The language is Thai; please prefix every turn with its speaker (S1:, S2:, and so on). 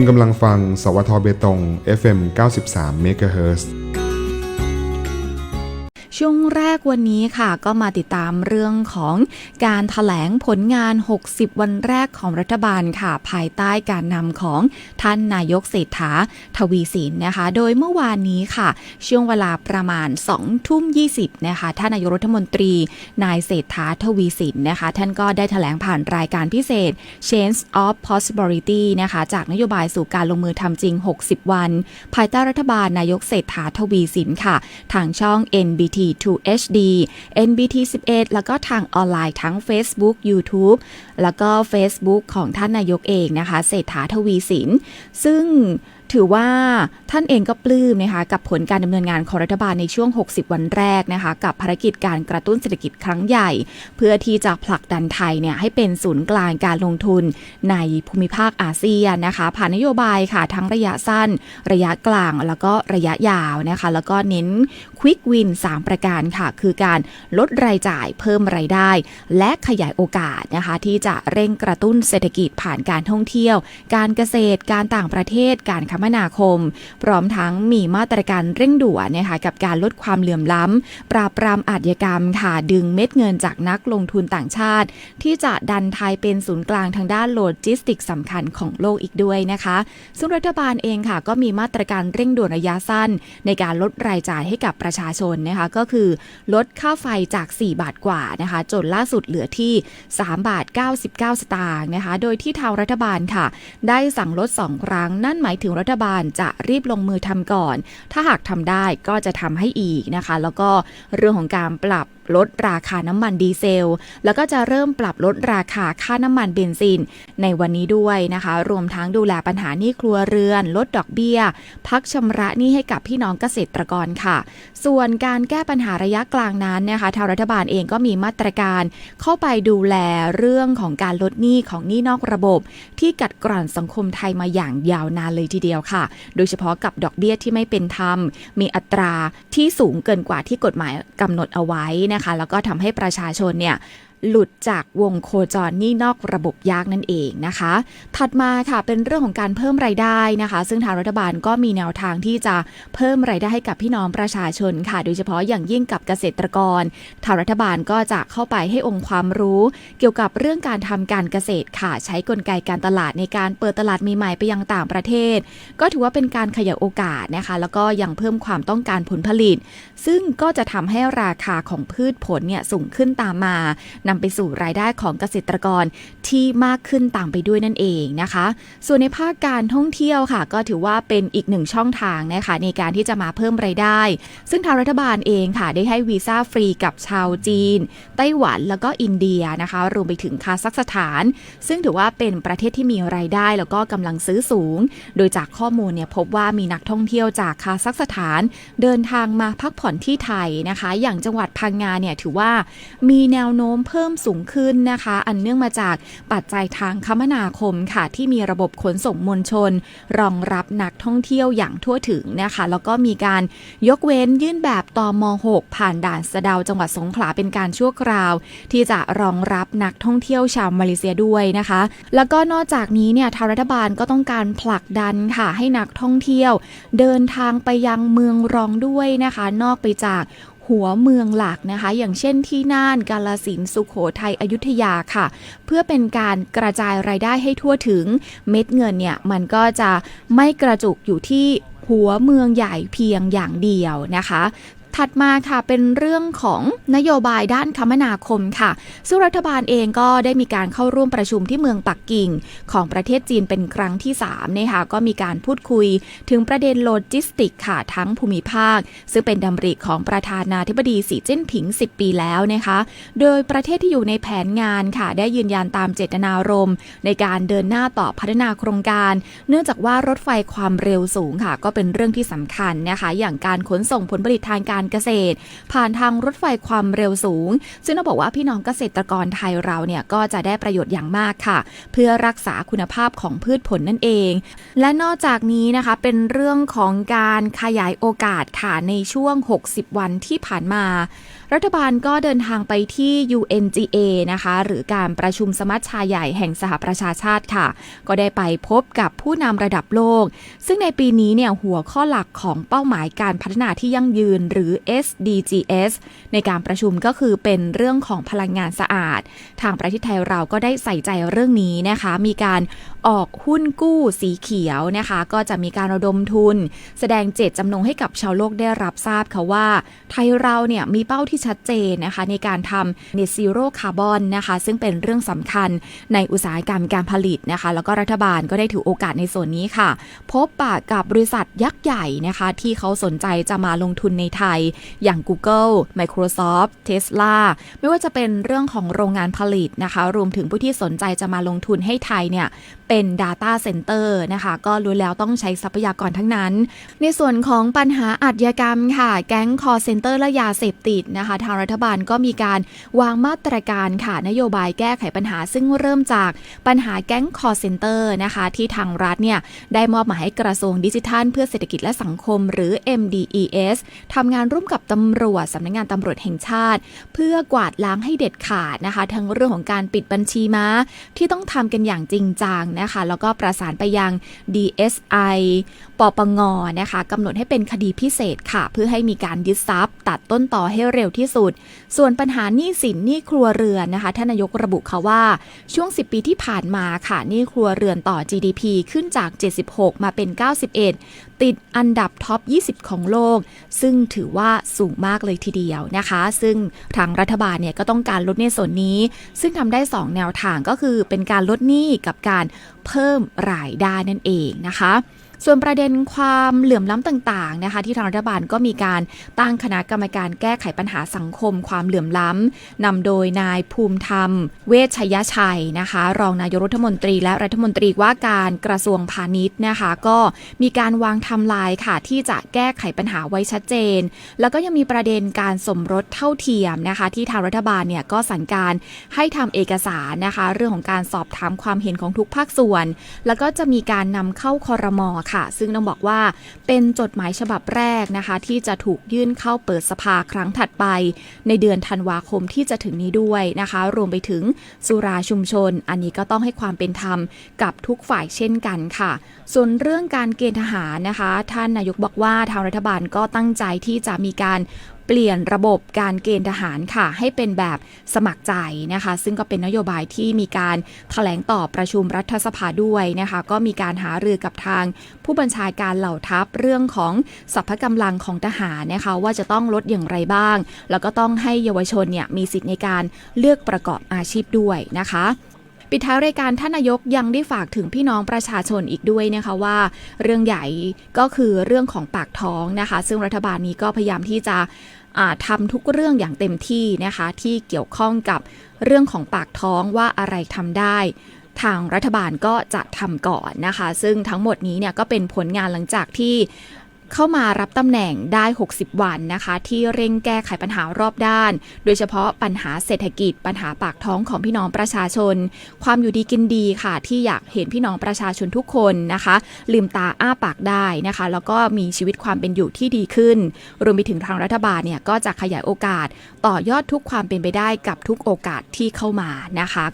S1: คุณกำลังฟัง สวทเบตง FM 93 MHz
S2: ช่วง แรกวันนี้ค่ะก็มาติดตามเรื่องของการถแถลงผลงาน 60 วันแรกของรัฐบาลค่ะ ภายใต้การนำของท่านนายกเศรษฐาทวีสินนะคะ โดยเมื่อวานนี้ค่ะ ช่วงเวลาประมาณ2ทุ่ม20นะคะท่านนายกรัฐมนตรี นายเศรษฐาทวีสินนะคะ ท่านก็ได้ถแถลงผ่านรายการพิเศษ Change of Possibility นะคะจากนโยบายสู่การลงมือทำจริง 60 วัน ภายใต้รัฐบาลนายกเศรษฐาทวีสินค่ะ ทางช่อง NBT 2 HD NBT 11 แล้วก็ทางออนไลน์ทั้ง Facebook YouTube แล้วก็ Facebook ของท่านนายกเองนะคะ เศรษฐาทวีสิน ซึ่ง ถือว่าท่านเองก็ปลื้มนะคะกับผลการดำเนินงานของรัฐบาลในช่วง 60 วันแรกนะคะกับภารกิจการกระตุ้นเศรษฐกิจครั้งใหญ่ เพื่อที่จะผลักดันไทยเนี่ยให้เป็นศูนย์กลางการลงทุนในภูมิภาคอาเซียนนะคะ ผ่านนโยบายค่ะทั้งระยะสั้น ระยะกลางแล้วก็ระยะยาวนะคะ แล้วก็เน้นควิกวิน 3 ประการค่ะ คือการลดรายจ่ายเพิ่มรายได้ และขยายโอกาสนะคะ ที่จะเร่งกระตุ้นเศรษฐกิจผ่านการท่องเที่ยว การเกษตรการต่างประเทศการคมนาคม พร้อมทั้งมีมาตรการเร่งด่วนนะคะกับการลดความเหลื่อมล้ำ ปราบปรามอาชญากรรมค่ะดึงเม็ดเงินจากนักลงทุนต่างชาติ ที่จะดันไทยเป็นศูนย์กลางทางด้านโลจิสติกสำคัญของโลกอีกด้วยนะคะ ซึ่งรัฐบาลเองค่ะก็มีมาตรการเร่งด่วนระยะสั้น ในการลดรายจ่ายให้กับประชาชนนะคะก็คือลดค่าไฟจาก 4 บาทกว่านะคะจนล่าสุดเหลือที่ 3 บาท 99 สตางค์นะคะโดยที่ทางรัฐบาลค่ะ ได้สั่งลด 2 ครั้ง นั่นหมายถึงรัฐฐบาลจะรีบลงมือทำก่อน ถ้าหากทำได้ก็จะทำให้อีกนะคะ แล้วก็เรื่องของการปรับ ลดราคาน้ำมันดีเซล แล้วก็จะเริ่มปรับลดราคาค่าน้ำมันเบนซิน ในวันนี้ด้วยนะคะ รวมทั้งดูแลปัญหาหนี้ครัวเรือน ลดดอกเบี้ย พักชำระหนี้ให้กับพี่น้องเกษตรกรค่ะ ส่วนการแก้ปัญหาระยะกลางนั้นนะคะทางรัฐบาลเองก็มีมาตรการเข้าไปดูแลเรื่องของการลดหนี้ของหนี้นอกระบบ ที่กัดกร่อนสังคมไทยมาอย่างยาวนานเลยทีเดียวค่ะ โดยเฉพาะกับดอกเบี้ยที่ไม่เป็นธรรม มีอัตราที่สูงเกินกว่าที่กฎหมายกำหนดเอาไว้นะคะแล้วก็ทำให้ประชาชนเนี่ย หลุดจากวงโคจรนี้นอกระบบยากนั่นเองนะคะ ถัดมาค่ะเป็นเรื่องของการเพิ่มรายได้นะคะ ซึ่งทางรัฐบาลก็มีแนวทางที่จะเพิ่มรายได้ให้กับพี่น้องประชาชนค่ะ โดยเฉพาะอย่างยิ่งกับเกษตรกร ทางรัฐบาลก็จะเข้าไปให้องค์ความรู้ เกี่ยวกับเรื่องการทำการเกษตรค่ะ ใช้กลไกการตลาดในการเปิดตลาดใหม่ๆไปยังต่างประเทศ ก็ถือว่าเป็นการขยายโอกาสนะคะ แล้วก็ยังเพิ่มความต้องการผลผลิต ซึ่งก็จะทำให้ราคาของพืชผลเนี่ยสูงขึ้นตามมานำไปสู่รายได้ของเกษตรกรที่มากขึ้นตามไปด้วยนั่นเองนะคะ ส่วนในภาคการท่องเที่ยวค่ะ ก็ถือว่าเป็นอีกหนึ่งช่องทางนะคะในการที่จะมาเพิ่มรายได้ ซึ่งทางรัฐบาลเองค่ะได้ให้วีซ่าฟรีกับชาวจีน ไต้หวันแล้วก็อินเดียนะคะรวมไปถึงคาซัคสถาน ซึ่งถือว่าเป็นประเทศที่มีรายได้แล้วก็กำลังซื้อสูง โดยจากข้อมูลเนี่ยพบว่ามีนักท่องเที่ยวจากคาซัคสถาน เดินทางมาพักผ่อนที่ไทยนะคะ อย่างจังหวัดพังงาเนี่ยถือว่ามีแนวโน้มเพิ่มพิ่มสูงขึ้นนะคะ อันเนื่องมาจากปัจจัยทางคมนาคมค่ะ ที่มีระบบขนส่งมวลชน รองรับนักท่องเที่ยวอย่างทั่วถึงนะคะ แล้วก็มีการยกเว้นยื่นแบบตอม6ผ่านด่านสะดาจังหวัดสงขลาเป็นการชั่วคราว ที่จะรองรับนักท่องเที่ยวชาวมาเลเซียด้วยนะคะ แล้วก็นอกจากนี้เนี่ยทางรัฐบาลก็ต้องการผลักดันค่ะให้นักท่องเที่ยว เดินทางไปยังเมืองรองด้วยนะคะ นอกไปจาก หัวเมืองหลักนะคะ อย่างเช่นที่น่านกาลสินสุขโขทัยอยุธยาค่ะ เพื่อเป็นการกระจายรายได้ให้ทั่วถึงเม็ดเงินเนี่ยมันก็จะไม่กระจุกอยู่ที่หัวเมืองใหญ่เพียงอย่างเดียวนะคะ ถัดมาค่ะเป็นเรื่องของนโยบายด้านคมนาคมค่ะ ซึ่งรัฐบาลเองก็ได้มีการเข้าร่วมประชุมที่เมืองปักกิ่ง ของประเทศจีนเป็นครั้งที่3นะคะก็มีการพูดคุยถึงประเด็นโลจิสติกค่ะทั้งภูมิภาค ซึ่งเป็นดำริของประธานาธิบดีสีจิ้นผิง 10 ปีแล้วนะคะ โดยประเทศที่อยู่ในแผนงานค่ะได้ยืนยันตามเจตนารมณ์ ในการเดินหน้าต่อพัฒนาโครงการ เนื่องจากว่ารถไฟความเร็วสูงค่ะ ก็เป็นเรื่องที่สำคัญนะคะ อย่างการขนส่งผลผลิตทางการเกษตร ผ่านทางรถไฟความเร็วสูง ซึ่งเราบอกว่าพี่น้องเกษตรกรไทยเราเนี่ยก็จะได้ประโยชน์อย่างมากค่ะ เพื่อรักษาคุณภาพของพืชผลนั่นเอง และนอกจากนี้นะคะเป็นเรื่องของการขยายโอกาสค่ะในช่วง 60 วันที่ผ่านมารัฐบาลก็เดินทางไปที่ UNGA นะคะ หรือการประชุมสมัชชาใหญ่แห่งสหประชาชาติค่ะ ก็ได้ไปพบกับผู้นำระดับโลก ซึ่งในปีนี้เนี่ยหัวข้อหลักของเป้าหมายการพัฒนาที่ยั่งยืนหรือ SDGs ในการประชุมก็คือเป็นเรื่องของพลังงานสะอาด ทางประเทศไทยเราก็ได้ใส่ใจเรื่องนี้นะคะ มีการออกหุ้นกู้สีเขียวนะคะ ก็จะมีการระดมทุน แสดงเจตจำนงให้กับชาวโลกได้รับทราบค่ะว่า ไทยเราเนี่ยมีเป้าที่ชัดเจนนะคะในการทำ net zero carbon นะคะซึ่งเป็นเรื่องสำคัญในอุตสาหกรรมการผลิตนะคะแล้วก็รัฐบาลก็ได้ถือโอกาสในส่วนนี้ค่ะ พบปะกับบริษัทยักษ์ใหญ่นะคะที่เขาสนใจจะมาลงทุนในไทย อย่าง Google Microsoft Tesla ไม่ว่าจะเป็นเรื่องของโรงงานผลิตนะคะรวมถึงผู้ที่สนใจจะมาลงทุนให้ไทยเนี่ยเป็น Data Center นะคะก็รู้แล้วต้องใช้ทรัพยากรทั้งนั้น ในส่วนของปัญหาอาชญากรรมค่ะ แก๊ง call center และยาเสพติดนะคะทางรัฐบาลก็มีการวางมาตรการค่ะนโยบายแก้ไขปัญหา ซึ่งเริ่มจากปัญหาแก๊ง call center นะคะ ที่ทางรัฐเนี่ยได้มอบหมายให้กระทรวงดิจิทัล เพื่อเศรษฐกิจและสังคมหรือ MDES ทำงานร่วมกับตำรวจสำนักงานตำรวจแห่งชาติ เพื่อกวาดล้างให้เด็ดขาดนะคะ ทั้งเรื่องของการปิดบัญชีม้า ที่ต้องทำกันอย่างจริงจังนะคะ แล้วก็ประสานไปยัง DSI ปปงนะคะกำหนดให้เป็นคดีพิเศษค่ะ เพื่อให้มีการยึดทรัพย์ ตัดต้นต่อให้เร็วที่สุด ส่วนปัญหาหนี้สินหนี้ครัวเรือนนะคะท่านนายกระบุค่ะว่าช่วง 10 ปีที่ผ่านมาค่ะหนี้ครัวเรือนต่อ GDP ขึ้นจาก 76 มาเป็น 91 ติดอันดับท็อป 20 ของโลก ซึ่งถือว่าสูงมากเลยทีเดียวนะคะ ซึ่งทางรัฐบาลเนี่ยก็ต้องการลดในส่วนนี้ ซึ่งทำได้ 2 แนวทางก็คือเป็นการลดหนี้กับการเพิ่มรายได้นั่นเองนะคะ ส่วนประเด็นความเหลื่อมล้ำต่างๆนะคะที่ทางรัฐบาลก็มีการตั้งคณะกรรมการแก้ไขปัญหาสังคม ความเหลื่อมล้ำนำโดยนายภูมิธรรม เวชชยชัยนะคะ รองนายกรัฐมนตรี และรัฐมนตรีว่าการกระทรวงพาณิชย์นะคะ ก็มีการวางทำลายค่ะ ที่จะแก้ไขปัญหาไว้ชัดเจน แล้วก็ยังมีประเด็นการสมรสเท่าเทียมนะคะ ที่ทางรัฐบาลเนี่ยก็สั่งการให้ทำเอกสารนะคะ เรื่องของการสอบถามความเห็นของทุกภาคส่วน แล้วก็จะมีการนำเข้าคอรมอค่ะ ซึ่งต้องบอกว่าเป็นจดหมายฉบับแรกนะคะ ที่จะถูกยื่นเข้าเปิดสภาครั้งถัดไป ในเดือนธันวาคมที่จะถึงนี้ด้วยนะคะ รวมไปถึงสุราชุมชน อันนี้ก็ต้องให้ความเป็นธรรมกับทุกฝ่ายเช่นกันค่ะ ส่วนเรื่องการเกณฑ์ทหารนะคะ ท่านนายกบอกว่าทางรัฐบาลก็ตั้งใจที่จะมีการ เปลี่ยนระบบการเกณฑ์ทหารค่ะ ให้เป็นแบบสมัครใจนะคะ ซึ่งก็เป็นนโยบายที่มีการถแถลงต่อประชุมรัฐสภาด้วยนะคะ ก็มีการหารือกับทางผู้บัญชาการเหล่าทัพเรื่องของสัพพกำลังของทหารนะคะว่าจะต้องลดอย่างไรบ้าง แล้วก็ต้องให้เยาวชนเนี่ยมีสิทธิ์ในการเลือกประกอบอาชีพด้วยนะคะ ปิดท้ายรายการท่านนายกยังได้ฝากถึงพี่น้องประชาชนอีกด้วยนะคะว่า เรื่องใหญ่ก็คือเรื่องของปากท้องนะคะ ซึ่งรัฐบาลนี้ก็พยายามที่จะทำทุกเรื่องอย่างเต็มที่นะคะ ที่เกี่ยวข้องกับเรื่องของปากท้องว่าอะไรทำได้ ทางรัฐบาลก็จะทำก่อนนะคะ ซึ่งทั้งหมดนี้เนี่ยก็เป็นผลงานหลังจากที่ เข้ามารับตำแหน่งได้ 60 วันนะคะ ที่เร่งแก้ไขปัญหารอบด้าน โดยเฉพาะปัญหาเศรษฐกิจ ปัญหาปากท้องของพี่น้องประชาชน ความอยู่ดีกินดีค่ะ ที่อยากเห็นพี่น้องประชาชนทุกคนนะคะ ลืมตาอ้าปากได้นะคะ แล้วก็มีชีวิตความเป็นอยู่ที่ดีขึ้น รวมไปถึงทางรัฐบาลเนี่ยก็จะขยายโอกาส ต่อยอดทุกความเป็นไปได้กับทุกโอกาสที่เข้ามานะคะ